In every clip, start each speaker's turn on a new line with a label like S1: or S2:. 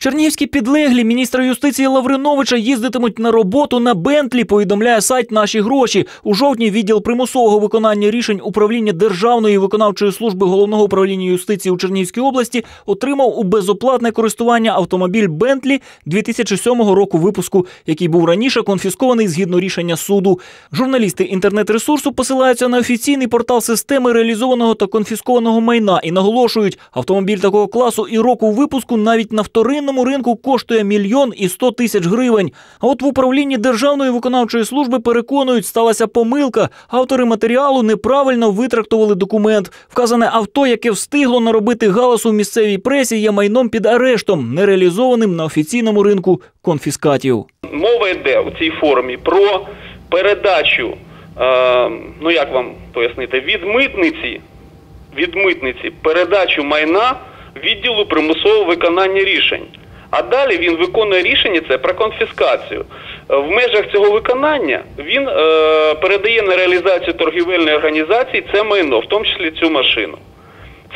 S1: Чернігівські підлеглі міністра юстиції Лавриновича їздитимуть на роботу на Бентлі. Повідомляє сайт Наші гроші. У жовтні відділ примусового виконання рішень управління Державної виконавчої служби головного управління юстиції у Чернігівській області отримав у безоплатне користування автомобіль Бентлі 2007 року випуску, який був раніше конфіскований згідно рішення суду. Журналісти інтернет-ресурсу посилаються на офіційний портал системи реалізованого та конфіскованого майна і наголошують, автомобіль такого класу і року випуску навіть на вторинному ринку коштує мільйон і сто тисяч гривень. А от в управлінні Державної виконавчої служби переконують, сталася помилка. Автори матеріалу неправильно витрактували документ. Вказане авто, яке встигло наробити галасу в місцевій пресі, є майном під арештом, нереалізованим на офіційному ринку конфіскатів.
S2: Мова йде у цій формі про передачу, е, ну як вам пояснити, від митниці, від митниці передачу майна відділу примусового виконання рішень. А далі він виконує рішення це про конфіскацію. Е, В межах цього виконання він е, передає на реалізацію торгівельної організації це майно, в тому числі цю машину.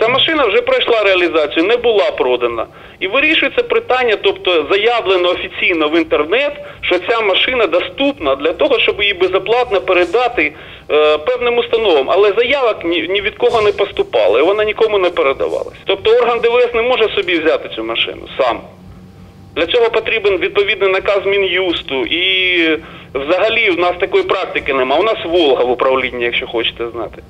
S2: Ця машина вже пройшла реалізацію, не була продана. І вирішується питання, тобто заявлено офіційно в інтернет, що ця машина доступна для того, щоб її безоплатно передати певним установам. Але заявок ні, ні від кого не поступало, і вона нікому не передавалась. Тобто орган ДВС не може собі взяти цю машину сам. Для цього потрібен відповідний наказ Мін'юсту. І взагалі в нас такої практики немає. У нас Волга в управлінні, якщо хочете знати.